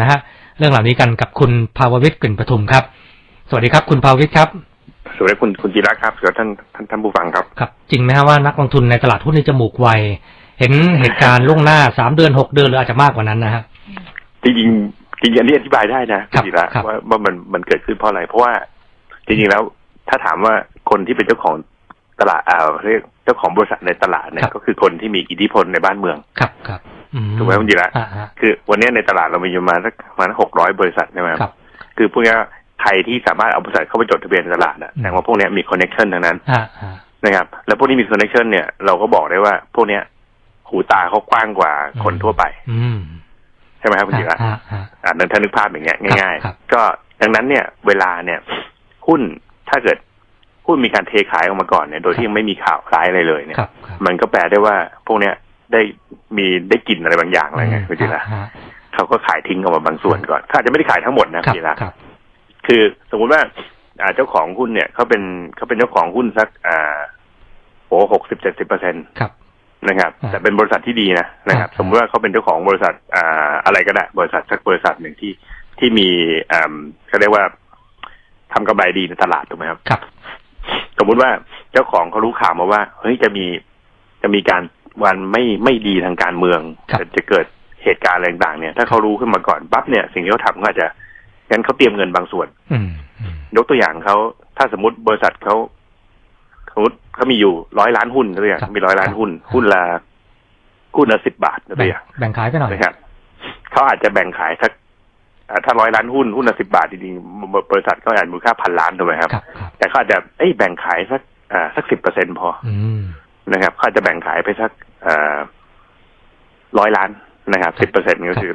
นะฮะเรื่องเหล่านี้กันกับคุณภาววิทย์กลิ่นประทุมครับ สวัสดีครับคุณภาววิทย์ครับสวัสดีคุณคุณจิระครับสวัสดีท่านท่านท่านผู้ฟังครับครับ จริงไหมฮะว่านักลงทุนในตลาดหุ้นนี่จมูกไวเห็นเหตุการณ์ล่วงหน้าสามเดือนหกเดือนหรืออาจจะมากกว่านั้นนะฮะจริงๆจริงๆอันนี้อธิบายได้นะคคุรัณบจิระครับว่าว่ามันมันเกิดขึ้นเพราะอะไร เพราะว่าจริงๆแล้วถ้าถามว่าคนที่เป็นเจ้าของตลาดอ่าเรียกเจ้าของบริษัทในตลาดเนี่ยก็คือคนที่มีอิทธิพลในบ้านเมือง ครับครับอื ถูกไหมคุณจิระอ่าฮะคือวันนี้ในตลาดเรามีอยู่ประมาณสักประมาณหกร้อยบริษัทใช่ไหมครับคือพวกนี้ใครที่สามารถเอาบริษัทเข้าไปจดทะเบียนในตลาดน่ะอืมแสดงว่าพวกนี้มีคอนเน็ชันทั้งนั้นอ่าอ่านะครับ แล้วพวกนี้มีคอนเน็ชันเนี่ยเราก็บอกได้ว่าพวกเนี้ย หูตาเขากว้างกว่าคนทั่วไป อืมใช่ไหมครับคุณจิระอ่าอ่าอ่าถ้านึกภาพอย่างเงี้ยง่ายครับๆก็ดังนั้นเนี่ย เวลาเนี่ย หุ้นถ้าเกิดหุ้นมีการเทขายออกมาก่อนเนี่ย โดยที่ยังไม่มีข่าวร้ายอะไรเลยเนี่ยครับครับมันก็แปลได้ว่าพวกเนี้ย ได้มีได้กลินอะไรบางอย่างอะไรเงี้ยคุณจิระฮะเขาก็ขายทิ้งออกมาบางส่วนก่อนเขาอาจจะไม่ได้ขายทั้งหมดนะคคุรับณจิระครับคือสมมุติว่าอ่าเจ้าของหุ้นเนี่ยเขาเป็นเขาเป็นเจ้าของหุ้นสัก อ่าโอ้หกสิบเจ็ดสิบเปอร์เซ็นตครับนะครับอ่าแต่เป็นบริษัทที่ดีนะนะครับอ่าสมมติว่าเขาเป็นเจ้าของบริษัท อ่า อะไรก็ได้บริษัทสักบริษัทหนึ่งที่ที่มีอ่าเขาเรียกว่าทำกำไรดีในตลาดถูกไหมครับครับ สมมุติว่าเจ้าของเขารู้ข่าวมาว่าเฮ้ยจะมีจะมีการ วันไม่ไม่ดีทางการเมืองครับจะจะเกิดเหตุการณ์อะไรต่างๆเนี่ยถ้าเขารู้ขึ้นมาก่อนปั๊บเนี่ยสิ่งที่เขาทำก็อาจจะงั้นเขาเตรียมเงินบางส่วนอืมอืมยกตัวอย่างเขาถ้าสมมติบริษัทเขาสมมติเขามีอยู่ร้อยล้านหุ้นตัวอย่างมีร้อยล้านหุ้น หุ้นละหุ้นละสิบบาทตัวแบ่งอย่างแบ่งขายไปหน่อยนะครับเขาอาจจะแบ่งขายสักอ่าถ้าร้อยล้านหุ้นหุ้นละสิบบาทจริงๆบริษัทก็อาจมูลค่าพันล้านถูกไหมครับครับครับ แต่เขาอาจจะเอ้ยแบ่งขายสักอ่าสักสิบเปอร์เซ็นพออืม นะครับเขาอาจจะแบ่งขายไปสักร้อยล้านนะครับสิบเปอร์เซ็นก็คือ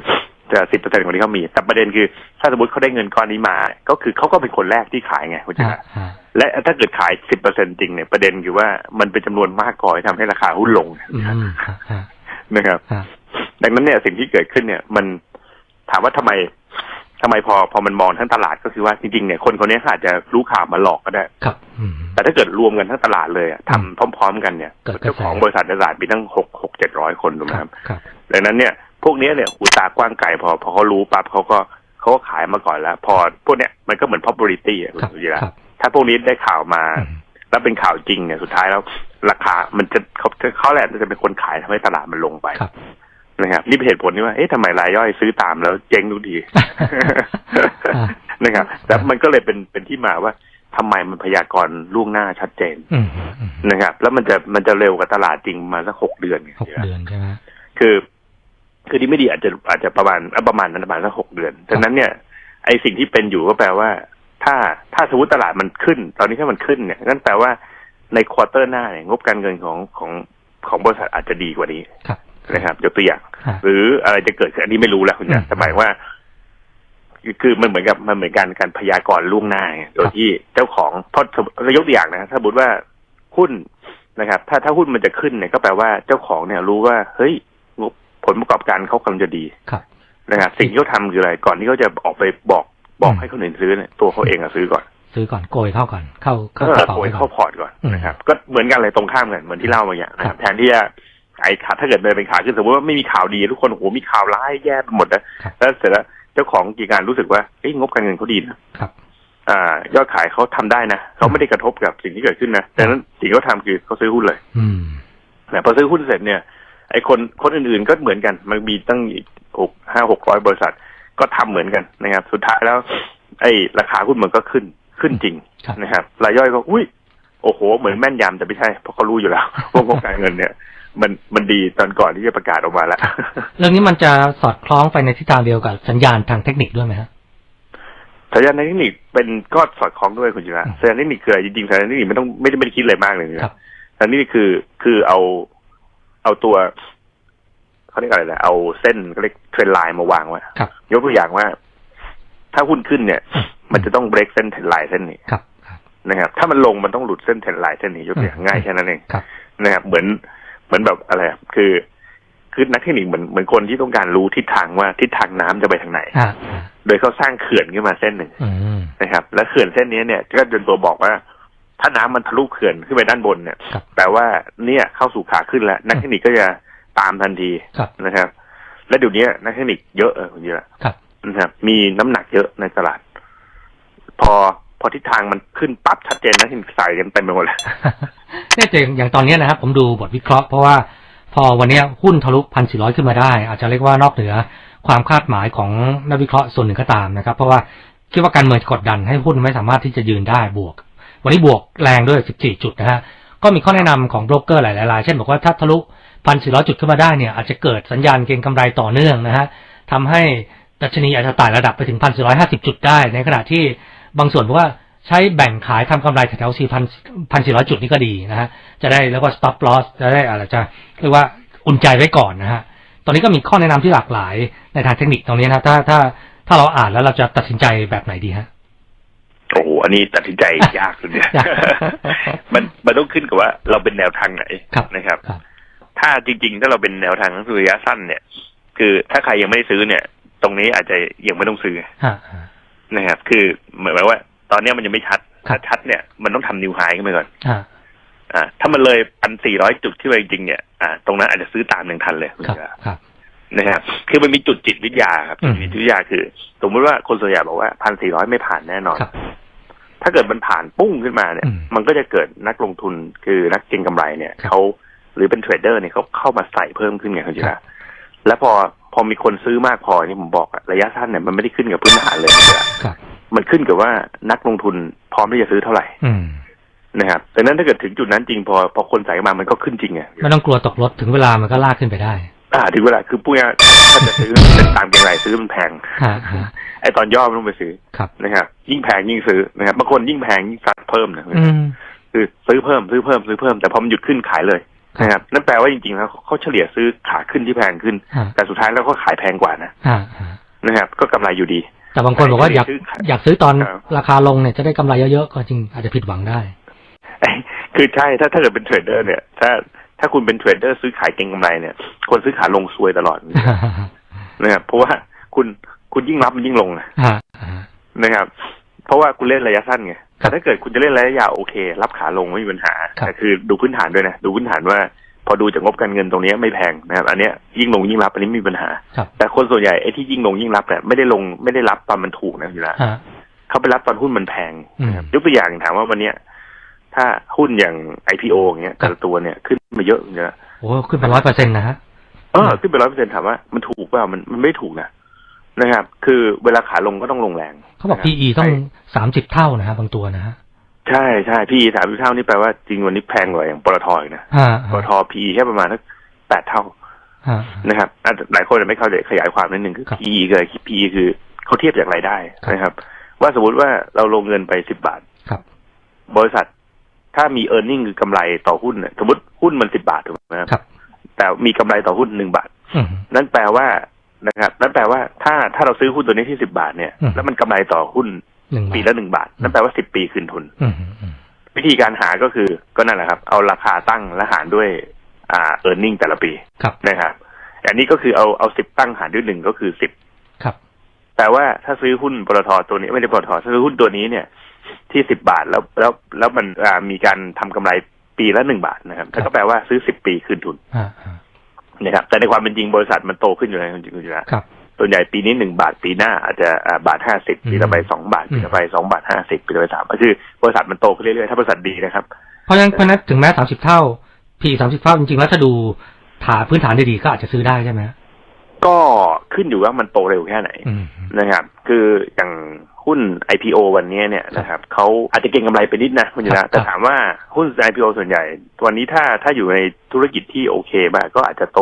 จะสิบเปอร์เซ็นของที่เขามี แต่ประเด็นคือ ถ้าสมมติเขาได้เงินก้อนนี้มา ก็คือเขาก็เป็นคนแรกที่ขายไงคุณจิฮะระฮะและถ้าเกิดขายสิบเปอร์เซ็นจริงเนี่ยประเด็นคือว่ามันเป็นจำนวนมากพอที่ทำให้ราคาหุ้นลงอืมฮะฮะนะครับฮะดังนั้นเนี่ยสิ่งที่เกิดขึ้นเนี่ย มันถามว่าทำไม ทำไมพอพอมันมองทั้งตลาดก็คือว่าจริงๆเนี่ยคนคนนี้เขาอาจจะรู้ข่าวมาหลอกก็ได้ครับอืมแต่ถ้าเกิดรวมกันทั้งตลาดเลยอะทำพร้อม ๆ กันเนี่ยเกิดกระแสเจ้าของบริษัทในตลาดมีตั้งหกหกเจ็ดร้อยคนถูกไหมคครัรับบครับดังนั้นเนี่ยพวกเนี้ยเนี่ยหูตากว้างไกลพอพอเขารู้ปั๊บเขาก็เขาก็ขายมาก่อนแล้ว พอพวกเนี้ยมันก็เหมือน popularity อะคุณครับสุจิระครับถ้าพวกนี้ได้ข่าวมาอืมแล้วเป็นข่าวจริงเนี่ยสุดท้ายแล้วราคามันจะเขาเขาแหละจะเป็นคนขายทำให้ตลาดมันลงไปครับ นะครับนี่เป็นเหตุผลที่ว่าเอ๊ะทำไมรายย่อยซื้อตามแล้วเจ๊งทุกทีอ่านะครับแต่มันก็เลยเป็นเป็นที่มาว่าทำไมมันพยากรณ์ล่วงหน้าชัดเจนอืมอืมนะครับ แล้วมันจะมันจะเร็วกว่าตลาดจริงมาสักหกเดือนหกเดือนใช่ไหมคือ คือที่ไม่ดีอาจจะอาจจะประมาณอะประมาณนั้นประมาณสักหกเดือนดังนั้นเนี่ยไอสิ่งที่เป็นอยู่ก็แปลว่า ถ้าถ้าสมมติตลาดมันขึ้น ตอนนี้ถ้ามันขึ้นเนี่ยนั่นแปลว่าในควอเตอร์หน้าเนี่ยงบการเงินของของของบริษัทอาจจะดีกว่านี้ครับ นะครับยกตัวอย่างฮะหรืออะไรจะเกิดขึ้นอันนี้ไม่รู้แล้วคุณอืยามแต่หมายว่าคือคือมันเหมือนกับมันเหมือนการการพยากรณ์ล่วงหน้าไงโดยที่เจ้าของเพราะสมเรายกตัวอย่างนะถ้าสมมติว่าหุ้นนะครับ ถ้าถ้าหุ้นมันจะขึ้นเนี่ยก็แปลว่าเจ้าของเนี่ย รู้ว่า เฮ้ยงบผลประกอบการเขากำลังจะดีครับนะครับสิ่งที่เขาทำคืออะไรก่อนที่เขาจะออกไปบอกบอกอืมให้คนอื่นซื้อเนี่ยตัวเขาเองอะซื้อก่อนซื้อก่อนโกยเข้าก่อน เข้าเข้าก็กระเป๋าโอยไว้ก่เข้าอนพอร์ตก่อนอืมนะครับ ก็เหมือนกันเลยตรงข้ามกันเหมือนที่เล่ามาอย่างนะคครัรับบแทนที่จะ ไอ้ขาถ้าเกิดเดินเป็นขาขึ้นสมมติว่าไม่มีข่าวดีทุกคนโอ้โหมีข่าวร้ายแย่ไปหมดนะครับแล้วเสร็จแล้วเจ้าของกิจการรู้สึกว่าเอ้ยงบการเงินเขาดีนะครับอ่ายอดขายเขาทำได้นะเขาไม่ได้กระทบกับสิ่งที่เกิดขึ้นนะดังนั้นสิ่งที่เขาทำคือเขาซื้อหุ้นเลยอืมแต่พอซื้อหุ้นเสร็จเนี่ย ไอ้คนคนอื่นๆก็เหมือนกัน มันมีตั้งหกห้าหกร้อยบริษัทก็ทำเหมือนกันนะครับ สุดท้ายแล้ว ไอ้ราคาหุ้นมันก็ขึ้นขึ้นจริงครับนะครับรายย่อยก็อุ้ยโอ้โห เหมือนแม่นยำแต่ไม่ใช่เพราะเขารู้อยู่แล้วว่างบการเงินเนี่ย มันมันดีตอนก่อนที่จะประกาศออกมาแล้ว เรื่องนี้มันจะสอดคล้องไปในทิศทางเดียวกับสัญญาณทางเทคนิคด้วยไหมฮะสัญญาณเทคนิคเป็นก็สอดคล้องด้วยคุณจิระอืมสัญญาณเทคนิคคืออะไรจริงๆสัญญาณเทคนิคไม่ต้องไม่ได้ไม่ได้คิดอะไรมากเลยครันะบสัญญาณเทคนิคคือคือเอาเอาตัวเขาเรียกอะไรนะเอาเส้นเขาเรียกเทรนไลน์มาวางไว้ครับยกตัวอย่างว่า ถ้าหุ้นขึ้นเนี่ย มันจะต้องเบรกเส้นเทรนไลน์เส้นนี้ครับครับนะครับ ถ้ามันลงมันต้องหลุดเส้นเทรนไลน์เส้นนี้ยกตัวอย่างง่ายแค่นั้นเองครับนะครับ เหมือน เหมือนแบบอะไรอะคือ คือนักเทคนิคเหมือนเหมือนคนที่ต้องการรู้ทิศทางว่าทิศทางน้ำจะไปทางไหนอ่าอ่าโดยเขาสร้างเขื่อนขึ้นมาเส้นหนึ่งอืมนะครับ และเขื่อนเส้นนี้เนี่ย ก็เป็นตัวบอกว่า ถ้าน้ำมันทะลุเขื่อนขึ้นไปด้านบนเนี่ยครับแปลว่าเนี่ยเข้าสู่ขาขึ้นแล้ว นักเทคนิคก็จะตามทันทีครับนะครับ และเดี๋ยวนี้นักเทคนิคเยอะเออคุณเยอะครับนะครับ มีน้ำหนักเยอะในตลาด พอ พอทิศทางมันขึ้นปั๊บชัดเจนนะที่ใส่กันเต็มไปหมดเลยเนี่ยแต่อย่างตอนนี้นะครับผมดูบทวิเคราะห์เพราะว่าพอวันนี้หุ้นทะลุพันสี่ร้อยขึ้นมาได้ อาจจะเรียกว่านอกเหนือความคาดหมายของนักวิเคราะห์ส่วนหนึ่งก็ตามนะครับ เพราะว่าคิดว่าการเมืองกดดันให้หุ้นไม่สามารถที่จะยืนได้บวก วันนี้บวกแรงด้วย14จุดนะฮะก็มีข้อแนะนำของโบรกเกอร์หลายๆรายเช่นบอกว่าถ้าทะลุพันสี่ร้อยจุดขึ้นมาได้เนี่ยอาจจะเกิดสัญญาณเก็งกำไรต่อเนื่องนะฮะทำให้ดัชนีอาจจะไต่ระดับไปถึงพันสี่ร้อยห้าสิบจุดได้ ในขณะที่ บางส่วนบอกว่าใช้แบ่งขายทำกำไรแถวๆสี่พันพันสี่ร้อยจุดนี่ก็ดีนะฮะจะได้แล้วก็ stop loss จะได้อะไรจะเรียกว่าอุ่นใจไว้ก่อนนะฮะตอนนี้ก็มีข้อแนะนำที่หลากหลายในทางเทคนิคตรงนี้นะถ้าถ้าถ้าเราอ่านแล้วเราจะตัดสินใจแบบไหนดีฮะโอ้โหอันนี้ตัดสินใจยากเลยเนี่ยยากมันมันต้องขึ้นกับว่าเราเป็นแนวทางไหนครับนะครับครับถ้าจริง ๆ ถ้าเราเป็นแนวทางระยะสั้นเนี่ย คือถ้าใครยังไม่ได้ซื้อเนี่ย ตรงนี้อาจจะยังไม่ต้องซื้อฮะฮะ นะครับ คือเหมือนว่า ตอนเนี้ยมันยังไม่ชัดครับถ้าชัดเนี่ยมันต้องทำนิวไฮขึ้นไปก่อนฮะอ่า ถ้ามันเลยพันสี่ร้อยจุดที่ไปจริงๆเนี่ยอ่าตรงนั้นอาจจะซื้อตามหนึ่งทันเลยคุณครับเสือครับนะครับคือมันมีจุดจิตวิทยาครับอืมจุดจิตวิทยาคือ สมมติว่าคนส่วนใหญ่บอกว่าพันสี่ร้อยไม่ผ่านแน่นอนครับถ้าเกิดมันผ่านปุ้งขึ้นมาเนี่ยอืมมันก็จะเกิดนักลงทุนคือนักเก็งกำไรเนี่ยครับเขาหรือเป็นเทรดเดอร์เนี่ยเขาเข้ามาใส่เพิ่มขึ้นไงคุณจิครัระบ แล้วพอพอมีคนซื้อมากพอนี่ผมบอกอะระยะสั้นเนี่ยมันไม่ได้ขึ้นกับพื้นฐานเลยคุณจิระครับ มันขึ้นกับว่านักลงทุนพร้อมที่จะซื้อเท่าไหร่ อืม นะครับดังนั้นถ้าเกิดถึงจุดนั้นจริงพอพอคนใส่มามันก็ขึ้นจริงไงไม่ต้องกลัวตกรถถึงเวลามันก็ลากขึ้นไปได้ อ่าถึงเวลาคือพูดง่ายๆถ้าจะซื้อเป็นตามเก็งไรซื้อมันแพงฮะฮะ ไอตอนย่อไม่ต้องไปซื้อครับ นะครับยิ่งแพงยิ่งซื้อนะครับบางคนยิ่งแพงยิ่งซัดเพิ่มนะอืม คือซื้อเพิ่มซื้อเพิ่มซื้อเพิ่มแต่พอมันหยุดขึ้นขายเลยครับ นะครับนั่นแปลว่าจริงๆแล้วเขาเฉลี่ยซื้อขาขึ้นที่แพงขึ้นฮะแต่สุดท้ายแล้วก็ขายแพงกว่านะฮะฮะนะครับ ก็กำไรอยู่ดี แต่บางคนบอกว่าอยากซื้อขายอยากซื้อตอนครับราคาลงเนี่ยจะได้กำไรเยอะๆก็จริงอาจจะผิดหวังได้ คือใช่ถ้าถ้าเกิดเป็นเทรดเดอร์เนี่ย ถ้าถ้าคุณเป็นเทรดเดอร์ซื้อขายเก็งกำไรเนี่ย คนซื้อขาลงซวยตลอดนะครับเพราะว่าคุณคุณยิ่งรับมันยิ่งลงนะฮะฮะนะครับ เพราะว่าคุณเล่นระยะสั้นไงครั แต่บถ้าเกิดคุณจะเล่นระยะยาวโอเค รับขาลงไม่มีปัญหาครับแต่คือดูพื้นฐานด้วยนะดูพื้นฐานว่า พอดูจากงบการเงินตรงเนี้ยไม่แพงนะครับอันเนี้ยยิ่งลงยิ่งรับอันนี้ไม่มีปัญหาครับแต่คนส่วนใหญ่ไอ้ที่ยิ่งลงยิ่งรับเนี่ยไม่ได้ลงไม่ได้รับตอนมันถูกนะอยู่แล้วฮะเขาไปรับตอนหุ้นมันแพงนะครับอืมยกตัวอย่างถามว่าวันเนี้ยถ้าหุ้นอย่าง IPO อย่างเงี้ยแต่ละตัวเนี่ยขึ้นมาเยอะอย่างเงี้ยโอ้ขึ้นไปร้อยเปอร์เซ็นต์นะฮะเออขึ้นไปร้อยเปอร์เซ็นต์ถามว่ามันถูกเปล่ามันมันไม่ถูกนะ นะครับ คือเวลาขาลงก็ต้องลงแรงเขาบอกนะครับ PE ต้องใช่สามสิบเท่านะฮะบางตัวนะฮะใช่ใช่พี่สามเท่านี่แปลว่าจริงวันนี้แพงกว่าอย่างปตทอีกนะฮะปตทพีแค่ประมาณสักแปดเท่าฮะนะครับอะหลายคนอาจจะไม่เข้าใจขยายความนิดนึงคือครับ PE คือ PE คือเขาเทียบจากรายได้ครับนะครับ ว่าสมมติว่าเราลงเงินไปสิบบาทครับ บริษัทถ้ามี e a r n i n g คือกำไรต่อหุ้นเนี่ยสมมติหุ้นมันสิบาทถูกไหมครับครับแต่มีกำไรต่อหุ้นหนึ่งบาทอืมนั่นแปลว่า นะครับนั่นแปลว่าถ้าถ้าเราซื้อหุ้นตัวนี้ที่สิบาทเนี่ยอืมแล้วมันกำไรต่อหุ้นหนึ่งบาทปีละหนึ่งบาท นั่นแปลว่าสิบปีคืนทุนอืมอืมวิธีการหาก็คือก็นั่นแหละครับ เอาราคาตั้งและหารด้วยอ่า e a r n i n g แต่ละปีครับนะครับอันนี้ก็คือเอาเอาสิบตั้งหารด้วยหนึ่งก็คือสิบครับแต่ว่าถ้าซื้อหุ้นปตทตัวนี้ไม่ได้ปตทถ้าซื้อหุ้นตัวนี้เนี่ย ที่สิบบาทแล้วแล้วแล้วมันอ่ามีการทำกำไรปีละหนึ่งบาทนะครับครับก็แปลว่าซื้อสิบปีคืนทุนฮะฮะ นะครับแต่ในความเป็นจริงบริษัทมันโตขึ้นอยู่แล้วจริงๆอยู่แล้วครับส่วนใหญ่ปีนี้หนึ่งบาทปีหน้าอาจจะอ่าบาทห้าสิบอืมปีต่อไปสองบาทอืมปีต่อไปสองบาทห้าสิบปีต่อไปสามก็คือบริษัทมันโตขึ้นเรื่อยๆถ้าบริษัทดีนะครับ เพราะฉะนั้นเพราะฉะนั้นถึงแม้สามสิบเท่า PE สามสิบเท่าจริงๆแล้วถ้าดูฐานพื้นฐานดีๆก็อาจจะซื้อได้ใช่ไหมฮะก็ขึ้นอยู่ว่ามันโตเร็วแค่ไหนอืมนะครับ คืออย่าง หุ้น IPO วันนี้เนี่ยนะครับเขาอาจจะเก็งกำไรไปนิดนะคุณครัจุนะบแต่ถามว่าหุ้น IPO ส่วนใหญ่ วันนี้ถ้าถ้าอยู่ในธุรกิจที่โอเคบ้างก็อาจจะโต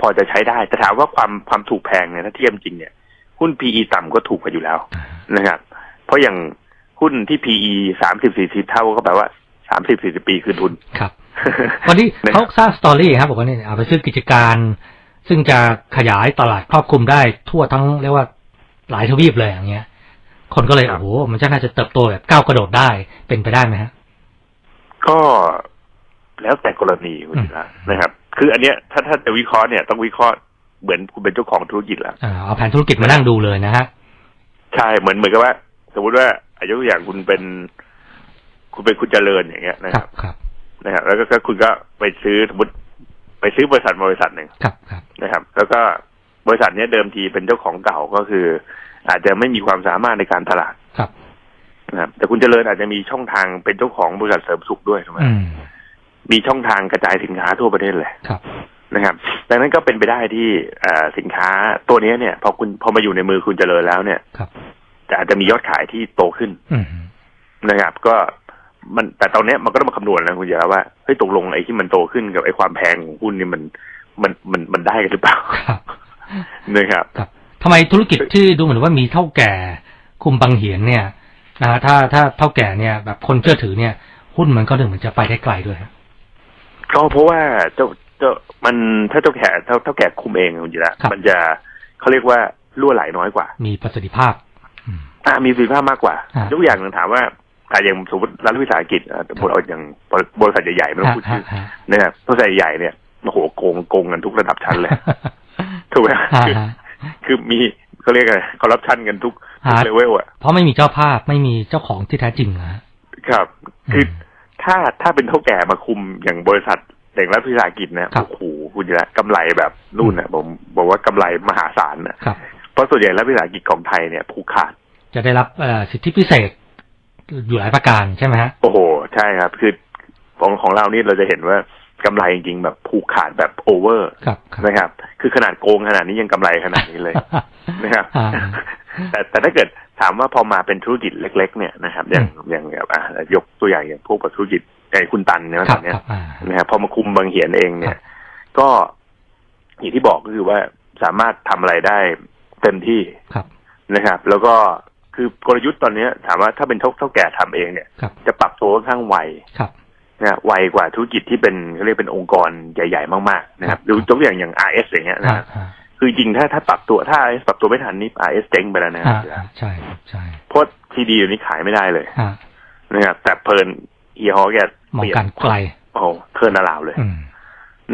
พอจะใช้ได้ แต่ถามว่าความความถูกแพงเนี่ยถ้าเทียบจริงเนี่ยหุ้น PE ต่ำก็ถูกกว่าอยู่แล้วนะครับ เพราะอย่างหุ้นที่ PE สามสิบสี่สิบเท่าก็แปลว่าสามสิบสี่สิบปีคืนทุนครับวันนี้เขาสร้างสตอรี่ครับบอกว่าเนี่ยเอาไปซื้อกิจการ ซึ่งจะขยายตลาดครอบคลุมได้ทั่วทั้งเรียกว่าหลายทวีปเลยอย่างเงี้ย คนก็เลยครัโอ้บโหมันจะน่าจะเติบโตแบบก้าวกระโดดได้เป็นไปได้ไหมฮะ ก็แล้วแต่กรณีคุณจุนะนะครับ คืออันเนี้ยถ้าถ้าจะวิเคราะห์เนี่ยต้องวิเคราะห์เหมือนคุณเป็นเจ้าของธุรกิจแล้วอ่าเอาแผนธุรกิจมานั่งดูเลยนะฮะใช่เหมือนเหมือนกับว่า สมมติว่าอายุตัวอย่างคุณเป็น คุณเป็นคุณเจริญอย่างเงี้ยนะคครัรับบครับนะครับ แล้วก็ก็คุณก็ไปซื้อสมมติไปซื้อบริษัทบริษัทหนึ่งครับครับนะครับ แล้วก็บริษัทเนี้ยเดิมทีเป็นเจ้าของเก่าก็คือ อาจจะไม่มีความสามารถในการตลาดครับนะครับแต่คุณเจริญอาจจะมีช่องทางเป็นเจ้าของบริษัทเสริมสุขด้วยถูกไหมอืมมีช่องทางกระจายสินค้าทั่วประเทศเลยครับนะครับ ดังนั้นก็เป็นไปได้ที่เอ่อสินค้าตัวเนี้ยเนี่ย พอคุณพอมาอยู่ในมือคุณเจริญแล้วเนี่ยครับจะอาจจะมียอดขายที่โตขึ้นอืมนะครับ ก็มันแต่ตอนเนี้ยมันก็ต้องมาคำนวณนะคุณเจริญว่าเฮ้ยตกลงไอ้ที่มันโตขึ้นกับไอ้ความแพงของหุ้นนี่มันมันมันมันได้กันหรือเปล่าครับนะครับครับ ทำไมธุรกิจที่ดูเหมือนว่ามีเท่าแก่คุมบังเหียนเนี่ยนะฮะถ้าถ้าเท่าแก่เนี่ย แบบคนเชื่อถือเนี่ย หุ้นมันก็ดูเหมือนจะไปได้ไกลด้วยฮะก็เพราะว่าเจ้าเจ้ามันถ้าเจ้าแก่เท่าเท่าแก่คุมเองคุณจิระครับมันจะเขาเรียกว่ารั่วไหลน้อยกว่า มีประสิทธิภาพอืมอ่ามีประสิทธิภาพมากกว่าฮะยกอย่างหนึ่งถามว่าอ่าอย่างสมมติรัฐวิสาหกิจอะสมมติเอาอย่างบริษัทใหญ่ๆไม่ต้องพูดชื่อฮะฮะนะครับบริษัทใหญ่ๆเนี่ยโอ้โหโกงโกงกันทุกระดับชั้นเลยถูกไหมฮะ คือฮะคือมีเขาเรียกอะไรคอร์รัปชันกันทุกทุกฮะเลเวลอะเพราะไม่มีเจ้าภาพไม่มีเจ้าของที่แท้จริงนะฮะครับ คืออมถ้าถ้าเป็นเท่าแก่มาคุมอย่างบริษัทอย่างรัฐวิสาหกิจนะครับโอ้โหคุณจิระกำไรแบบนู่นน่ะผมบอกว่ากำไรมหาศาลนะครับเพราะส่วนใหญ่รัฐวิสาหกิจของไทยเนี่ยผูกขาด จะได้รับเอ่อสิทธิพิเศษอยู่หลายประการใช่ไหมฮะโอ้โห ใช่ครับ คือของของเรานี่เราจะเห็นว่า กำไรจริงๆแบบผูกขาดแบบโอเวอร์ครับครับนะครับ คือขนาดโกงขนาดนี้ยังกำไรขนาดนี้เลยนะครับอ่าแต่แต่ถ้าเกิดถามว่าพอมาเป็นธุรกิจเล็ก ๆ เนี่ยนะครับ อย่างอืมอย่างแบบอะยกตัวอย่างอย่างพวกธุรกิจไอ้คุณตันเนี่ยคตรัอบนเนี้ยครับอ่านะครับพอมาคุมบางเหียนเองเนี่ครัยบก็อย่างที่บอกก็คือว่าสามารถทำอะไรได้เต็มที่ครับนะครับ แล้วก็คือกลยุทธ์ตอนเนี้ยถามว่าถ้าเป็นเท่าเท่าแก่ทำเองเนี่ยครับจะปรับตัวค่อนข้างไวครับ นะฮะไวกว่าธุรกิจที่เป็นเขาเรียกเป็นองค์กรใหญ่ ๆ มากๆนะครับครับดูตัวอย่างอย่าง RS อย่างเงี้ยนะอ่าครับอ่าคือจริงถ้าถ้าปรับตัวถ้า RS ปรับตัวไม่ทันนี่ RS เจ๊งไปแล้วนะคอ่ารับอ่าใช่ครับใช่เพราะทีดีอยู่นี้ขายไม่ได้เลยอ่านะครับแต่เพลินเฮียฮอแกมองเปลี่ยนการไกลโอ้โหเทิร์นอราวเลยอืม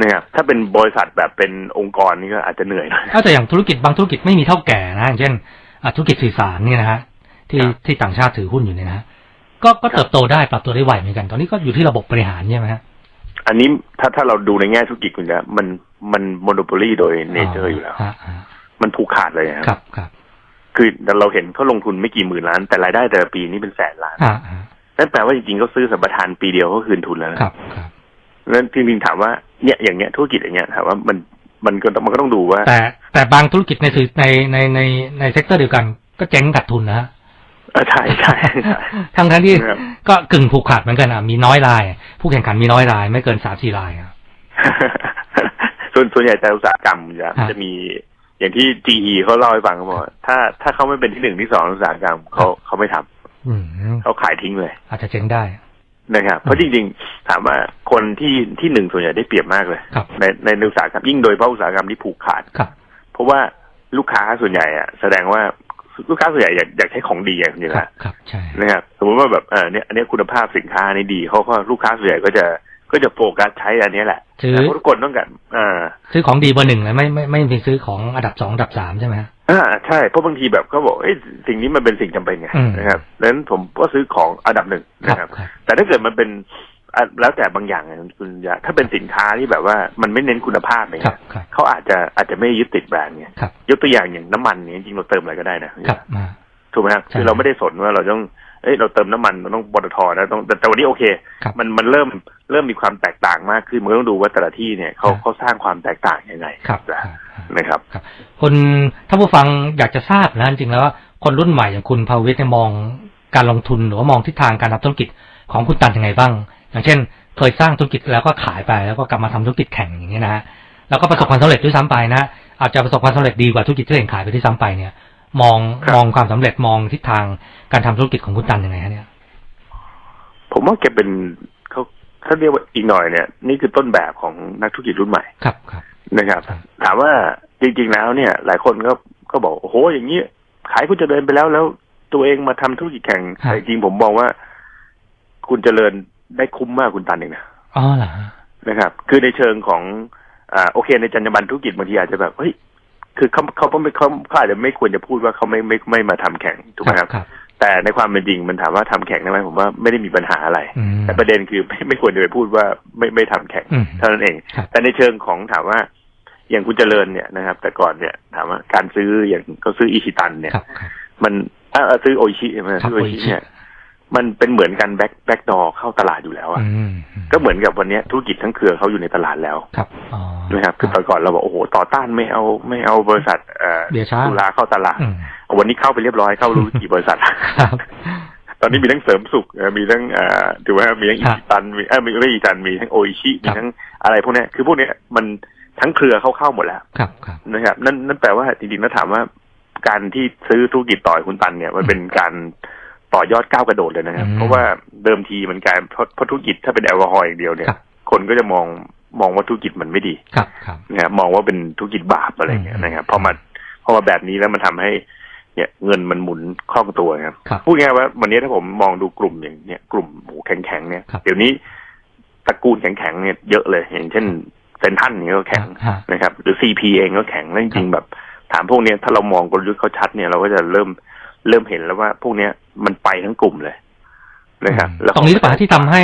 นะครับถ้าเป็นบริษัทแบบเป็นองค์กรนี่ก็อาจจะเหนื่อยหน่อยถ้าแต่อย่างธุรกิจบางธุรกิจไม่มีเท่าแก่นะอย่างเช่นอะธุรกิจสื่อสารเนี่ยนะฮะที่ครับที่ต่างชาติถือหุ้นอยู่เนี่ยนะฮะ ก็ก็เติบโตได้ปรับตัวได้ไวเหมือนกัน ตอนนี้ก็อยู่ที่ระบบบริหารใช่ไหมฮะอันนี้ถ้าถ้าเราดูในแง่ธุรกิจคุณจะมันมันโมโนโพลีโดยเนเจอร์อยู่แล้วฮะฮะมันผูกขาดเลยคครัรับบครับ คือเราเห็นเขาลงทุนไม่กี่หมื่นล้าน แต่รายได้แต่ละปีนี่เป็นแสนล้านอ่าอ่านั่นแปลว่าจริงๆเขาซื้อสัมปทานปีเดียวเขาคืนทุนแล้วนะครับครับนั้นจริงๆถามว่าเนี่ยอย่างเงี้ยธุรกิจอย่างเงี้ยถามว่ามันมันก็ต้องมันก็ต้องดูว่า แต่แต่บางธุรกิจในสื่อในในในในเซกเตอร์เดียวกัน ก็เจ๊งขาดทุนนะฮะเออ ใช่ใช่ใช่ทั้งทั้งที่ครับก็กึ่งผูกขาดเหมือนกันอะมีน้อยราย ผู้แข่งขันมีน้อยราย ไม่เกินสามสี่รายอะส่วนส่วนใหญ่แต่อุตสาหกรรมจะฮะจะมีอย่างที่ GE เขาเล่าให้ฟังเขาบอกว่าถ้าถ้าเขาไม่เป็นที่หนึ่งที่สองในอุตสาหกรรมเขาเขาไม่ทำอืมเขาขายทิ้งเลย อาจจะเจ๊งได้นะครับเพราะจริงๆ ถามว่าคนที่ที่หนึ่งส่วนใหญ่ได้เปรียบมากเลยครับในในอุตสาหกรรมยิ่งโดยเฉพาะอุตสาหกรรมที่ผูกขาดครับเพราะว่าลูกค้าส่วนใหญ่อะแสดงว่า ลูกค้าส่วนใหญ่อยากอยากใช้ของดีอย่างนี้ครันะบครับใช่นะครับสมมติว่าแบบเออเนี่ยอันเนี้ยคุณภาพสินค้านี่ดีเขาก็ลูกค้าส่วนใหญ่ก็จะก็จะโฟกัสใช้อันเนี้ยแหละซื้อนะเพราะทุกคนต้องการอ่าซื้อของดีเบอร์หนึ่งเลยไม่ไม่ไม่ไม่ซื้อของอันดับสองอันดับสามใช่ไหมฮะอ่าใช่เพราะบางทีแบบเขาบอกเอ้ยสิ่งนี้มันเป็นสิ่งจำเป็นไงอืมนะครับดังนั้นผมก็ซื้อของอันดับหนึ่งครับนะครับครับ แต่ถ้าเกิดมันเป็นอะ แล้วแต่บางอย่างนะคุณยาถ้าเป็นสินค้าที่แบบว่ามันไม่เน้นคุณภาพอะไรครับเงี้ยครับเขาอาจจะอาจจะไม่ยึดติดแบรนด์ไงครับยกตัวอย่างอย่างน้ำมันเนี่ยจริงๆเราเติมอะไรก็ได้นะครับมาถูกไหมครับใช่คือเราไม่ได้สนว่าเราต้องเอ้ยเราเติมน้ำมันเราต้องปตทนะต้องแต่แต่วันนี้โอเคครับมันมันเริ่มเริ่มมีความแตกต่างมากขึ้นมันก็ต้องดูว่าแต่ละที่เนี่ยเขาครับเขาสร้างความแตกต่างยังไงครับคนะรับนะครับครับ คนถ้าผู้ฟังอยากจะทราบนะจริงๆแล้วว่าคนรุ่นใหม่อย่างคุณภาวิทย์เนี่ยมองการลงทุนหรือว่ามองทิศทางการทำธุรกิจของคุณตันยังไงบ้าง อย่างเช่น เคยสร้างธุรกิจแล้วก็ขายไปแล้วก็กลับมาทำธุรกิจแข่งอย่างเงี้ยนะฮะแล้วก็ประสบความสำเร็จด้วยซ้ำไปนะอาจจะประสบความสำเร็จดีกว่าธุรกิจที่ตัวเองขายไปที่ซ้ำไปเนี่ย มองครับมองความสำเร็จมองทิศทางการทำธุรกิจของคุณตันยังไงฮะเนี่ย ผมว่าแกเป็นเขาเขาเรียกว่าอีกหน่อยเนี่ย นี่คือต้นแบบของนักธุรกิจรุ่นใหม่ครับครับนะครับครับ ถามว่าจริง ๆ แล้วเนี่ย หลายคนก็ก็บอกโอ้โหอย่างนี้ขายคุณเจริญไปแล้วแล้วตัวเองมาทำธุรกิจแข่งแต่จริงๆผมมองว่า คุณเจริญ ได้คุ้มมากคุณตันเองนะอ๋อเหรอฮะนะครับ คือในเชิงของอ่าโอเค ในจรรยาบรรณธุรกิจบางทีอาจจะแบบเฮ้ยคือเขาเขาเขาไม่เขาเขาอาจจะไม่ควรจะพูดว่าเขาไม่ไม่ไม่มาทำแข่งถูกไหมครับครับ แต่ในความเป็นจริงมันถามว่าทำแข่งได้ไหมผมว่าไม่ได้มีปัญหาอะไรอืมแต่ประเด็นคือไม่ไม่ควรจะไปพูดว่าไม่ไม่ทำแข่งอืมเท่านั้นเองครับแต่ในเชิงของถามว่า อย่างคุณเจริญเนี่ยนะครับ แต่ก่อนเนี่ยถามว่าการซื้ออย่างเขาซื้ออิชิตันเนี่ยครับครับมันเอ่อซื้อโออิชิใช่ไหมครับซื้อโออิชิโออิชิเนี่ย มันเป็นเหมือนกันแบ็คแบ็คดอเข้าตลาดอยู่แล้วอะอืมก็เหมือนกับวันเนี้ยธุรกิจทั้งเครือเขาอยู่ในตลาดแล้วครับอ๋อนะครับคือตอนก่อนเราบอกโอ้โหต่อต้านไม่เอาไม่เอาบริษัทเอ่อเบียร์ช้าสุราเข้าตลาดอืมวันนี้เข้าไปเรียบร้อยเข้ารู้กี่บริษัทครับตอนนี้มีทั้งเสริมสุขเอ่อมีทั้งเอ่อถือว่ามีทั้งอิครับชิตันมีเออมีไม่อิชิตันมีทั้งโออิชิครัมีบทั้งอะไรพวกเนี้ยคือพวกเนี้ยมันทั้งเครือเข้าเข้าหมดแล้วครับครับนะครับนั่นนั่นแปลว่าจริงๆแล้วถามว่าการที่ซื้อธุรกิจต่อยคุณตันเนี่ยมันเป็นการ ต่อยอดก้าวกระโดดเลยนะครับอืมเพราะว่าเดิมทีมันกลายเพราะเพราะธุรกิจถ้าเป็นแอลกอฮอล์อย่างเดียวเนี่ยครับคนก็จะมองมองว่าธุรกิจมันไม่ดีครับครับนะครับมองว่าเป็นธุรกิจบาปอะไรเงี้ยอืมนะครับพอมาพอมาแบบนี้แล้วมันทำให้เนี่ยเงินมันหมุนคล่องตัวครับครับพูดง่ายๆว่าวันนี้ถ้าผมมองดูกลุ่มอย่างเนี่ยกลุ่มหมูแข็งๆเนี่ยครับเดี๋ยวนี้ตระกูลแข็งๆเนี่ยเยอะเลย อย่างเช่นเซนทรันเนี่ยก็แข็งฮะนะครับ หรือซีพีเองก็แข็งแล้วจริงๆแบบถามพวกเนี้ยถ้าเรามองกลยุทธ์เขาชัดเนี่ยเราก็จะเริ่ม เริ่มเห็นแล้วว่า พวกเนี้ยมันไปทั้งกลุ่มเลยนะครับอืมแล้วตรงนี้หรือเปล่าที่ทำให้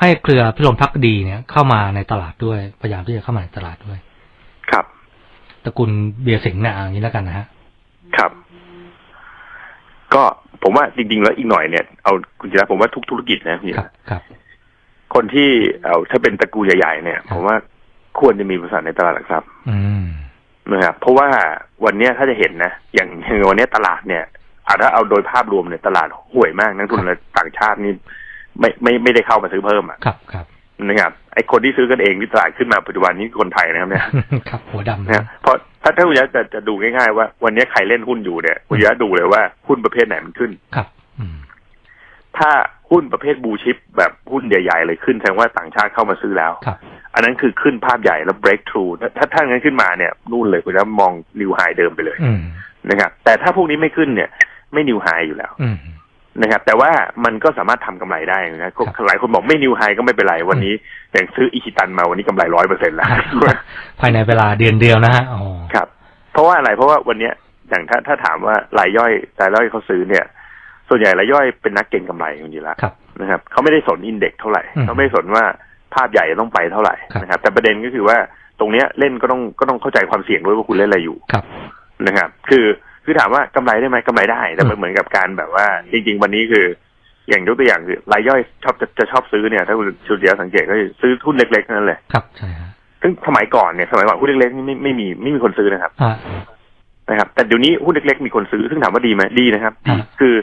ให้เครือพิรมพักดีเนี่ย เข้ามาในตลาดด้วยพยายามที่จะเข้ามาในตลาดด้วย ครับตระกูลเบียร์สิงห์นะอย่างนี้แล้วกันนะฮะครับ ก็ผมว่าจริงๆแล้วอีกหน่อยเนี่ยเอาคุณจิระผมว่าทุกธุรกิจนะคุณจิครัระบครับ คนที่เอาถ้าเป็นตระกูลใหญ่ๆเนี่ยผมว่าควรจะมีบริษัทในตลาดหลักทรัพย์อืมนะครับเพราะว่าวันเนี้ยถ้าจะเห็นนะอย่างอย่างวันเนี้ยตลาดเนี่ยอา ถ้าเอาโดยภาพรวมเนี่ยตลาดห่วยมากนักทุนต่างชาตินี่ไม่ไม่ไม่ได้เข้ามาซื้อเพิ่มอะครับครับนะครับไอคนที่ซื้อกันเองที่ตลาดขึ้นมาปัจจุบันนี้คือคนไทยนะครับเนี่ยครับหัวดำนะเพราะถ้าถ้าคุณยะจะจะดูง่ายๆ ว่า วันนี้ใครเล่นหุ้นอยู่เนี่ยคุณยะดูเลยว่าหุ้นประเภทไหนมันขึ้นครับอืมถ้าหุ้นประเภทบูชิป แบบหุ้นใหญ่ ๆ เลยขึ้นแสดงว่าต่างชาติเข้ามาซื้อแล้วครับอันนั้นคือขึ้นภาพใหญ่แล้ว breakthrough ถ้าถ้าถ้างั้นขึ้นมาเนี่ยนู่นเลยคุณจะมองนิวไฮเดิมไปเลยอืมนะครับแต่ถ้าพวกนี้ไม่ขึ้นเนี่ย ไม่นิวไฮอยู่แล้วอืมนะครับ แต่ว่ามันก็สามารถทำกำไรได้นะก็หลายคนบอกไม่นิวไฮก็ไม่เป็นไร วันนี้อย่างซื้ออิชิตันมาวันนี้กำไรร้อยเปอร์เซ็นต์แล้วภายในเวลาเดือนเดียวนะฮะอ๋อครับ เพราะว่าอะไรเพราะว่าวันเนี้ยอย่างถ้าถ้าถามว่ารายย่อยรายย่อยเขาซื้อเนี่ย ส่วนใหญ่รายย่อยเป็นนักเก็งกำไรจริงๆแล้วครับนะครับเขาไม่ได้สนอินเด็กซ์เท่าไหร่อืมเขาไม่ได้สนว่าภาพใหญ่ต้องไปเท่าไหร่ครับนะครับ แต่ประเด็นก็คือว่าตรงเนี้ยเล่นก็ต้องก็ต้องเข้าใจความเสี่ยงด้วยว่าคุณเล่นอะไรอยู่ครับนะครับ คือ คือถามว่ากำไรได้ไหมกำไรได้ แต่มันเหมือนกับการแบบว่า จริง ๆ วันนี้คือ อย่างยกตัวอย่างคือรายย่อยชอบจะจะชอบซื้อเนี่ย ถ้าคุณชูเดียสังเกตก็คือซื้อหุ้นเล็กๆนั่นแหละครับใช่ฮะซึ่งสมัยก่อนเนี่ยสมัยก่อนหุ้นเล็กๆนี่ไม่ไม่มีไม่มีคนซื้อนะครับอ่านะครับ แต่เดี๋ยวนี้หุ้นเล็กๆมีคนซื้อซึ่งถามว่าดีไหมดีนะครับดีอ่าคือ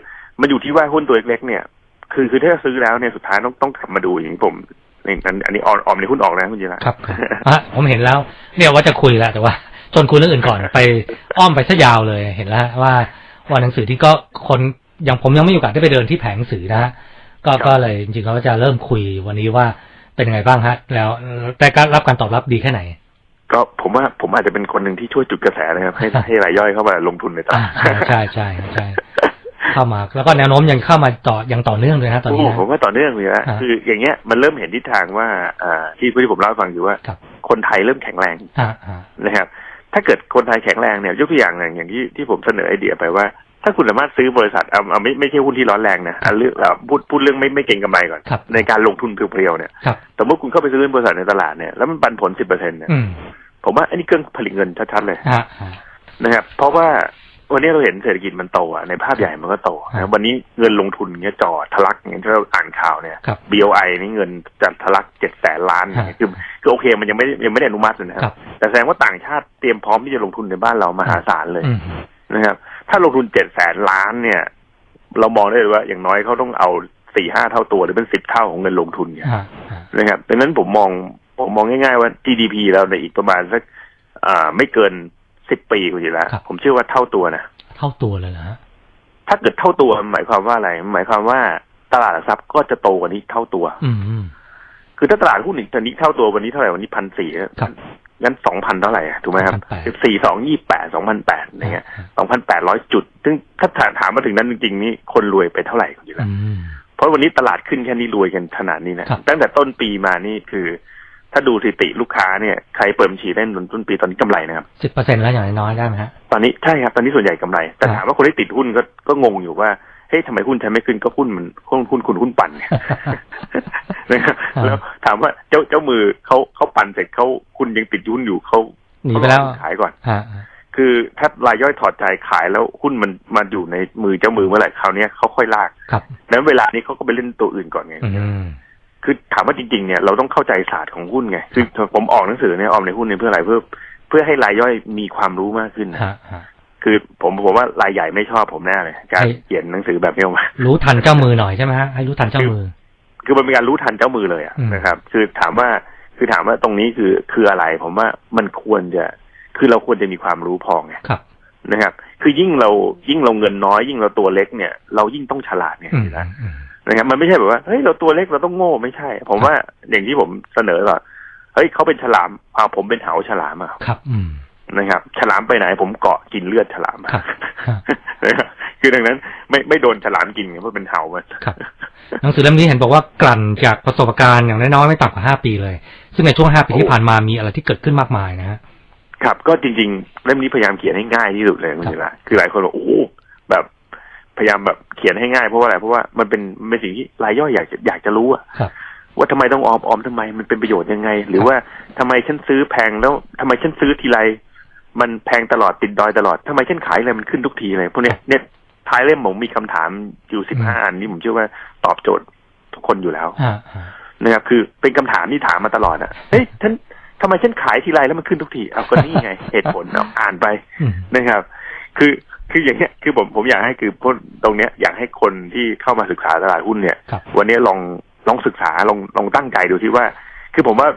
มันอยู่ที่ว่าหุ้นตัวเล็กๆเนี่ย คือคือถ้าซื้อแล้วเนี่ยสุดท้ายต้องต้องกลับมาดูอย่างผมนี่อันอันนี้ออมออมในหุ้นออกนะคุณจีนะครับครับอะผมเห็นแล้ว เนี่ยว่าจะคุยแล้วแต่ว่า ชวนคุยเรื่องอื่นก่อนไปอ้อมไปซะยาวเลยเห็นแล้วว่าว่าหนังสือที่ก็คนอย่างผมยังไม่มีโอกาสได้ไปเดินที่แผงหนังสือนะฮะก็ก็เลยจริงๆเราก็จะเริ่มคุยวันนี้ว่าเป็นยังไงบ้างฮะ แล้วแต่การรับการตอบรับดีแค่ไหน ก็ผมว่าผมอาจจะเป็นคนหนึ่งที่ช่วยจุดกระแสนะครับ ให้ให้รายย่อยเข้ามาลงทุนในตอ่าลาดใช่ใช่ใช่ใช่เข้ามา แล้วก็แนวโน้มยังเข้ามาต่อยังต่อเนื่องเลยนะตอนโอ้นี้โหนะผมว่าต่อเนื่องเลยนะอ่าคืออย่างเงี้ยมันเริ่มเห็นทิศทางว่าอ่าที่ที่ผมเล่าให้ฟังอยู่ว่าครับคนไทยเริ่มแข็งแรงอ่าอ่านะครับ ถ้าเกิดคนไทยแข็งแรงเนี่ยยกตัวอย่างหนึ่งอย่างที่ที่ผมเสนอไอเดียไปว่า ถ้าคุณสามารถซื้อบริษัทเอาเอาไม่ไม่ใช่หุ้นที่ร้อนแรงนะเอาเรื่องเอาพูดพูดเรื่องไม่ไม่เก่งกำไรก่อนครับในการลงทุนเพียวๆเนี่ยครับสมมติคุณเข้าไปซื้อบริษัทในตลาดเนี่ยแล้วมันปันผลสิบเปอร์เซ็นต์เนี่ยอืมผมว่าอันนี้เครื่องผลิตเงินชัดๆเลยอ่าอ่านะครับเพราะว่า วันนี้เราเห็นเศรษฐกิจมันโตอะในภาพใหญ่มันก็โตครันะบวันนี้เงินลงทุนเงี้ยจอทะลักอย่างที่เราอ่านข่าวเนี่ยครับ BOI นี่เงินจะทะลักเจ็ดแสนล้านครับคือคือโอเคมันยังไม่ยังไม่ได้อนุมัติเลยนะคครัรับบแต่แสดงว่าต่างชาติเตรียมพร้อมที่จะลงทุนในบ้านเรามหาศาลเลยอืมนะครับ ถ้าลงทุนเจ็ดแสนล้านเนี่ย เรามองได้เลยว่าอย่างน้อยเขาต้องเอาสี่ห้าเท่าตัวหรือเป็นสิบเท่าของเงินลงทุนเนี่ยอ่าอ่านะครับดังนั้นผมมองผมมองง่ายๆว่า GDP เราในอีกประมาณสักอ่าไม่เกิน สิบปีคุณจิระผมเชื่อว่าเท่าตัวนะเท่าตัวเลยนะฮะถ้าเกิดเท่าตัวหมายความว่าอะไร หมายความว่าตลาดหลักทรัพย์ก็จะโตกว่านี้เท่าตัว อืมอืมคือถ้าตลาดหุ้นอีกตอนนี้เท่าตัววันนี้เท่าไหร่วันนี้พันสี่ครับงั้นสองพันเท่าไหร่อะถูกไหมครับ1,800สิบสี่สองยี่แปดสองพันแปดอะไรเงี้ยสองพันแปดร้อยจุด ซึ่งถ้าถามถามมาถึงนั้นจริงๆนี่คนรวยไปเท่าไหร่คุณจิระอืมเพราะวันนี้ตลาดขึ้นแค่นี้รวยกันขนาดนี้นะครับตั้งแต่ต้นปีมานี่คือ ถ้าดูสถิติลูกค้าเนี่ยใครเปิดบัญชีได้ต้นปีตอนนี้กำไรนะครับสิบเปอร์เซ็นต์แล้วอย่างน้อยๆได้ไหมฮะตอนนี้ใช่ครับตอนนี้ส่วนใหญ่กำไร แต่ครับถามว่าคนที่ติดหุ้นก็ก็งงอยู่ว่าเฮ้ยทำไมหุ้นฉันไม่ขึ้นก็หุ้นมันหุ้นหุ้นคุณหุ้นปั่นเนี่ยนะครับอ่าแล้วถามว่าเจ้าเจ้ามือเขาเขาปั่นเสร็จเขาคุณยังติดหุ้นอยู่เขาหนีไปแล้วขายก่อนฮะคือถ้ารายย่อยถอดใจขายแล้วหุ้นมันมาอยู่ในมือเจ้ามือเมื่อไหร่คราวเนี้ยเขาค่อยลากครับนั้นเวลานี้เขาก็ไปเล่นตัวอื่นก่อนไงอืม คือถามว่าจริงๆเนี่ยเราต้องเข้าใจศาสตร์ของหุ้นไงคือผมออกหนังสือเนี่ยออมในหุ้นเนี่ยเพื่ออะไรเพื่อเพื่อให้รายย่อยมีความรู้มากขึ้นนะฮะฮะคือผมผมว่ารายใหญ่ไม่ชอบผมแน่เลยการใช่เขียนหนังสือแบบนี้ออกมารู้ทันเจ้ามือหน่อยใช่ไหมฮะให้รู้ทันเจ้ามือ คือมันเป็นการรู้ทันเจ้ามือเลยอะอืมนะครับ คือถามว่าคือถามว่าตรงนี้คือคืออะไร ผมว่ามันควรจะคือเราควรจะมีความรู้พอไงครับนะครับ คือยิ่งเรายิ่งเราเงินน้อย ยิ่งเราตัวเล็กเนี่ย เรายิ่งต้องฉลาดไงอืมนะอืม นะครับมันไม่ใช่แบบว่าเฮ้ยเราตัวเล็กเราต้องโง่ไม่ใช่ ผมว่าอย่างที่ผมเสนอก่อนเฮ้ยเขาเป็นฉลามเอาผมเป็นเหาฉลามอะครับ อืมนะครับ ฉลามไปไหน ผมเกาะกินเลือดฉลามอะครับครับนะครับคือดังนั้น ไม่ไม่โดนฉลามกินไงเพราะเป็นเหามันครับหนังสือเล่มนี้เห็นบอกว่ากลั่นจากประสบการณ์อย่างน้อยๆไม่ต่ำกว่าห้าปีเลย ซึ่งในช่วงห้าปีที่ผ่านมามีอะไรที่เกิดขึ้นมากมายนะฮะครับก็จริงๆเล่มนี้พยายามเขียนให้ง่ายที่สุดเลยคุณศิระคือหลายคนบอกโอ้โหแบบ พยายามแบบเขียนให้ง่ายเพราะว่าอะไรเพราะว่ามันเป็นมันเป็นสิ่งที่รายย่อยอยากจะอยากจะรู้อะครับว่าทำไมต้องออมออมทำไมมันเป็นประโยชน์ยังไง หรือว่าทำไมฉันซื้อแพงแล้วทำไมฉันซื้อทีไรมันแพงตลอดติดดอยตลอดทำไมฉันขายอะไรมันขึ้นทุกทีเลยพวกเนี้ยเนี่ยท้ายเล่มผมมีคำถามอยู่สิบห้าอันนี่ผมเชื่อว่าตอบโจทย์ทุกคนอยู่แล้วอ่าอ่านะครับคือเป็นคำถามที่ถามมาตลอดอะเฮ้ยฉันทำไมฉันขายทีไรแล้วมันขึ้นทุกทีเอาก็นี่ไงเหตุผลเอาอ่านไปอืมนะครับ คือ คืออย่างเงี้ยคือผมผมอยากให้คือพวกตรงเนี้ยอยากให้คนที่เข้ามาศึกษาตลาดหุ้นเนี่ยครับวันนี้ลองลองศึกษาลองลองตั้งใจดูที่ว่า คือผมว่า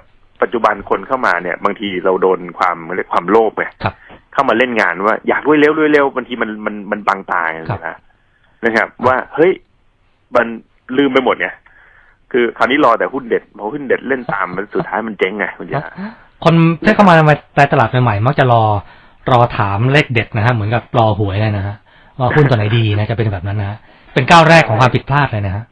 ปัจจุบันคนเข้ามาเนี่ย บางทีเราโดนความเรียกความโลภไงครับเข้ามาเล่นงานว่าอยากรวยเร็วรวยเร็วบางทีมันมันมันบังตาไงครับนะนะครับ ว่าเฮ้ยมันลืมไปหมดไงคือคราวนี้รอแต่หุ้นเด็ดพอหุ้นเด็ดเล่นตามมันสุดท้ายมันเจ๊งไงคุณจ๋าคนที่เข้ามาในตลาดใหม่ๆมักจะรอ รอถามเลขเด็ดนะฮะเหมือนกับรอหวยเลยนะฮะว่าหุ้นตัวไหนดีนะจะเป็นแบบนั้นนะฮะเป็นก้าวแรกของความผิดพลาดเลยนะฮะ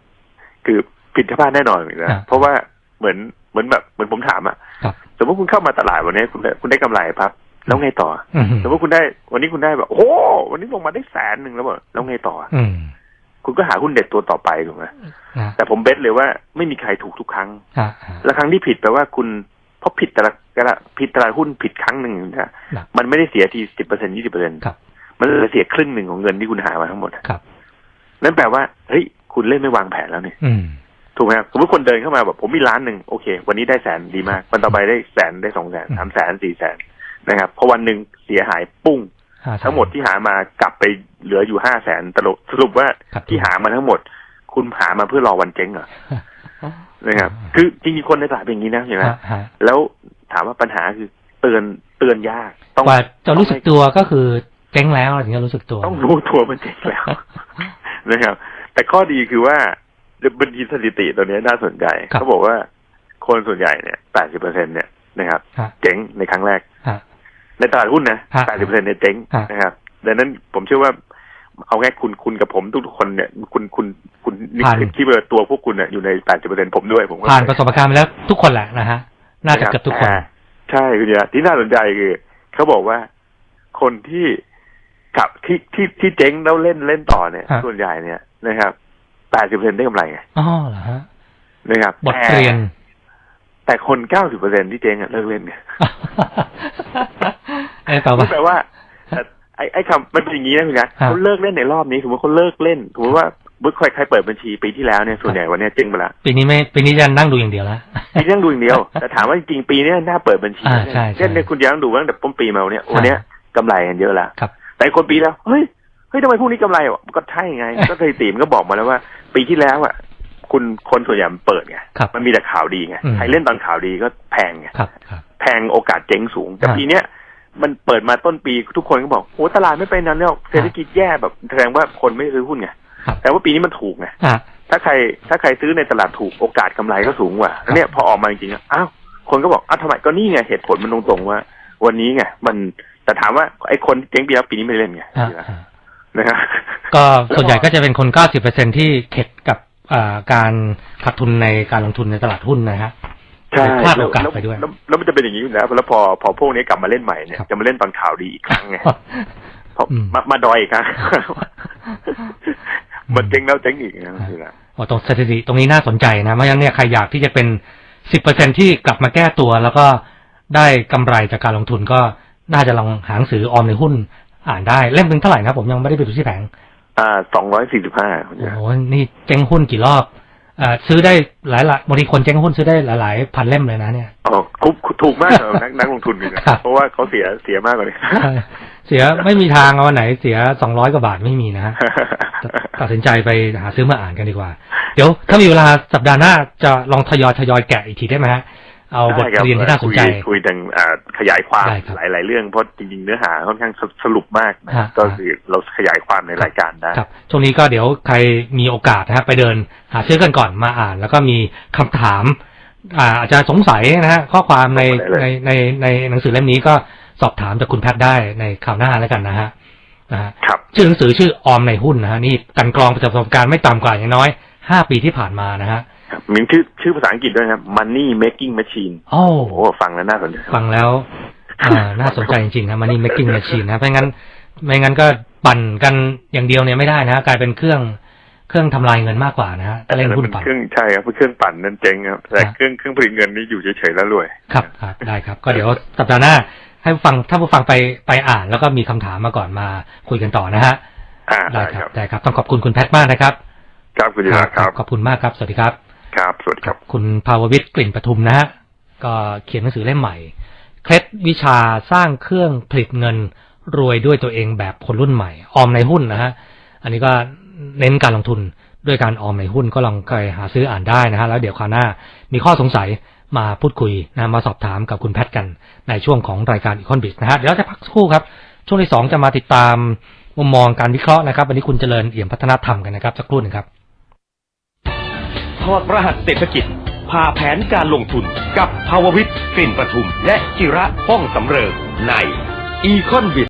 คือผิดพลาดแน่นอนเลยครันะบเพราะว่าเหมือนเหมือนแบบเหมือนผมถามอะครับสมมติคุณเข้ามาตลาดวันนี้คุณได้คุณได้กำไรครับ แล้วไงต่ออืมสมมติคุณได้วันนี้คุณได้แบบโอ้โหวันนี้ลงมาได้แสนหนึ่งแล้วแบบแล้วไงต่ออืมคุณก็หาหุ้นเด็ดตัวต่อไปถูกไหมนะแต่ผมเบสเลยว่าไม่มีใครถูกทุกครั้งอ่าอ่าและครั้งที่ผิดแปลว่าคุณ เพราะผิดแต่ละแต่ละผิดตลาดหุ้นผิดครั้งหนึ่งนะหนักมันไม่ได้เสียทีสิบเปอร์เซ็นยี่สิบเปอร์เซ็นต์ครับมันเหลือเสียครึ่งหนึ่งของเงินที่คุณหามาทั้งหมดครับนั่นแปลว่าเฮ้ยคุณเล่นไม่วางแผนแล้วเนี่ยอืมถูกไหมครับสมมติคนเดินเข้ามาแบบผมมีล้านหนึ่งโอเค วันนี้ได้แสนดีมาก วันต่อไปได้แสนได้สองแสนอืมสามแสนสี่แสนนะครับพอวันหนึ่งเสียหายปุ้งอ่าทั้งหมดที่หามากลับไปเหลืออยู่ห้าแสนสรุปสรุปว่าครับที่หามาทั้งหมด คุณหามาเพื่อรอวันเจ๊งเหรอ นะครับ คือจริงๆคนในตลาดเป็นอย่างนี้นะเห็นไหมฮะฮะแล้วถามว่าปัญหาคือเตือนเตือนยากต้องกว่าจะรู้สึกตัวก็คือเจ๊งแล้วถึงจะรู้สึกตัว ต้องรู้ตัวมันเจ๊งแล้วนะครับ แต่ข้อดีคือว่าบัญชีสถิติตัวนี้น่าสนใจครับเขาบอกว่าคนส่วนใหญ่เนี่ยแปดสิบเปอร์เซ็นเนี่ยนะครับฮะเจ๊งในครั้งแรกฮะในตลาดหุ้นนะฮะแปดสิบเปอร์เซ็นเนี่ยเจ๊งฮะนะครับดังนั้นผมเชื่อว่า เอาง่ายคุณคุณกับผมทุกๆคนเนี่ย คุณคุณคุณนี่ผ่านคิดว่าตัวพวกคุณเนี่ยอยู่ในแปดสิบเปอร์เซ็นผมด้วยผมก็ผ่านประสบการณ์มาแล้วทุกคนแหละนะฮะน่าจะเกือบทุกคนแต่ใช่คุณยาที่น่าสนใจคือเขาบอกว่าคนที่กลับที่ที่ที่เจ๊งแล้วเล่นเล่นต่อเนี่ยฮะส่วนใหญ่เนี่ยนะครับแปดสิบเปอร์เซ็นได้กำไรไงอ๋อเหรอฮะนะครับบทเรียน แต่แต่คนเก้าสิบเปอร์เซ็นที่เจ๊งอะเลิกเล่นไงไอ้แปลว่านี่แปลว่าแต่ ไอ้ไอ้คำมันเป็นอย่างนี้นะคุณยาฮะเขาเลิกเล่นในรอบนี้สมมติเขาเลิกเล่นสมมติว่าบุ๊คใครใครเปิดบัญชีปีที่แล้วเนี่ยส่วนใหญ่วันเนี้ยเจ๊งไปละปีนี้ไม่ปีนี้จะนั่งดูอย่างเดียวแล้วปีนี้ยังดูอย่างเดียว แต่ถามว่าจริงๆปีเนี้ยน่าเปิดบัญชีอ่าใช่ใช่เช่นเนี่ยคุณยังดูว่าตั้งแต่ต้นปีมาเนี่ยวันเนี้ยกำไรกันเยอะแล้วครับแต่คนปีแล้วเฮ้ยเฮ้ยทำไมพวกนี้กำไรวะก็ใช่ไง ก็เคยตีมนก็บอกมาแล้วว่า ปีที่แล้วอะคุณคนส่วนใหญ่มันเปิดไงครับมันมีแต่ข่าวดีไงอืมใครเล่นตอนข่าวดีก็แพงไงครับครับแพงโอกาสเจ๊งสูงแต่อ่าปีเนี้ย มันเปิดมาต้นปีทุกคนก็บอกโอ้ตลาดไม่ไปนั้นแล้วเศรษฐกิจแย่แบบแสดงว่าคนไม่ซื้อหุ้นไงครับแต่ว่าปีนี้มันถูกไงอะถ้าใครถ้าใครซื้อในตลาดถูกโอกาสกำไรก็สูงกว่าแล้วเนี่ยพอออกมาจริงๆอะอ้าวคนก็บอกอ้าวทำไมก็นี่ไงเหตุผลมันตรงๆว่า วันนี้ไงมันแต่ถามว่าไอ้คนที่เจ๊งปีแล้วปีนี้ไม่เล่นไงอะอะนะครับก็ส่วนใหญ่ก็จะเป็นคนเก้าสิบเปอร์เซ็นที่เข็ดกับอ่าการขาดทุนในการลงทุนในตลาดหุ้นนะฮะ ใช่พลาดโอกาสไปด้วยแล้วแล้วมันจะเป็นอย่างนี้อยู่แล้วแล้วพอพอพวกนี้กลับมาเล่นใหม่เนี่ยครับจะมาเล่นตอนข่าวดีอีกครั้งไงเพราะอืมมามาดอยอีกครั้งมันเจ๊งแล้วเจ๊งอีกนะคือนะโอ้ตรงสถิติตรงนี้น่าสนใจนะเพราะฉะนั้นเนี่ยใครอยากที่จะเป็นสิบเปอร์เซ็นที่กลับมาแก้ตัว แล้วก็ได้กำไรจากการลงทุนก็น่าจะลองหาหนังสือออมในหุ้นอ่านได้เล่มหนึ่งเท่าไหร่นะครับผมยังไม่ได้ไปดูที่แผง อ่าสองร้อยสี่สิบห้าโอ้โหนี่เจ๊งหุ้นกี่รอบเอ่อ ซื้อได้หลายหลายบางทีคนเจ๊งหุ้นซื้อได้หลายๆพันเล่มเลยนะเนี่ยอ๋อคุกถูกมากสำหรับนักนักลงทุนเลยนะครับเพราะว่าเขาเสียเสียมากกว่านี้เสียไม่มีทางเอาวันไหนเสียสองร้อยกว่าบาทไม่มีนะฮะตัดสินใจไปหาซื้อมาอ่านกันดีกว่า เดี๋ยวถ้ามีเวลาสัปดาห์หน้าจะลองทยอยทยอยแกะอีกทีได้ไหมฮะ เอาบทได้คเรียนที่น่าสนใจคุยคุยดังอ่าขยายความได้ครับหลาย ๆ เรื่องเพราะจริง ๆ เนื้อหาค่อนข้างสสรุปมากนะฮะก็คือเราขยายความในรายการได้ครับช่วงนี้ก็เดี๋ยวใครมีโอกาสนะฮะไปเดิน หาซื้อกันก่อนมาอ่าน แล้วก็มีคำถามอ่าอาจจะสงสัยนะฮะข้อความในได้เลยในในในหนังสือเล่มนี้ก็สอบถามจากคุณแพทย์ได้ในข่าวหน้าแล้วกันนะฮะนะฮะครับชื่อหนังสือชื่อออมในหุ้นนะฮะนี่กันกรองประสบการณ์ไม่ต่ำกว่าอย่างน้อยห้าปีที่ผ่านมานะฮะ ครับมีชื่อชื่อภาษาอังกฤษด้วยครับ Money Making Machine โอ้โอ้โหฟังแล้วน่าสนใจฟังแล้วอ่าน่าสนใจจริงๆนะมันนี่ making machine นะเพราะงั้น ไม่งั้นก็ปั่นกันอย่างเดียวเนี่ยไม่ได้นะ กลายเป็นเครื่องเครื่องทำลายเงินมากกว่านะฮะเล่นหุ้นเป็นปั่นเครื่องใช่ครับเครื่องปั่นนั่นเจ๊งครับแต่ครับเครื่องเครื่องผลิตเงินนี่อยู่เฉยๆแล้วรวยครับครับได้ครับ ก็เดี๋ยวสัปดาห์หน้าให้ผู้ฟังถ้าผู้ฟังไปไปอ่านแล้วก็มีคำถามมาก่อนมาคุยกันต่อนะฮะอ่าได้ได้คครัรับบได้ครับ ต้องขอบคุณคุณแพทย์มากนะครับ ครับคุณจิระครับขอบคุณมากครับ สวัสดีครับ ครับ สวัสดีครับ คุณภาววิทย์กลิ่นปทุมนะฮะ ก็เขียนหนังสือเล่มใหม่ เคล็ดวิชาสร้างเครื่องผลิตเงินรวยด้วยตัวเองแบบคนรุ่นใหม่ ออมในหุ้นนะฮะ อันนี้ก็เน้นการลงทุนด้วยการออมในหุ้นก็ลองไปหาซื้ออ่านได้นะฮะ แล้วเดี๋ยวคราวหน้ามีข้อสงสัยมาพูดคุยนะมาสอบถามกับคุณแพทย์กันในช่วงของรายการอีคอนบิสนะฮะ เดี๋ยวเราจะพักสักครู่ครับ ช่วงที่สองจะมาติดตามมุมมองการวิเคราะห์นะครับ วันนี้คุณเจริญเอี่ยมพัฒนาธรรมกันนะครับสักครู่หนึ่งครับ ถอดรหัสเศรษฐกิจ พาแผนการลงทุนกับภาววิทย์กลิ่นประทุม และจิระป้องสำเริงในอีคอนบิ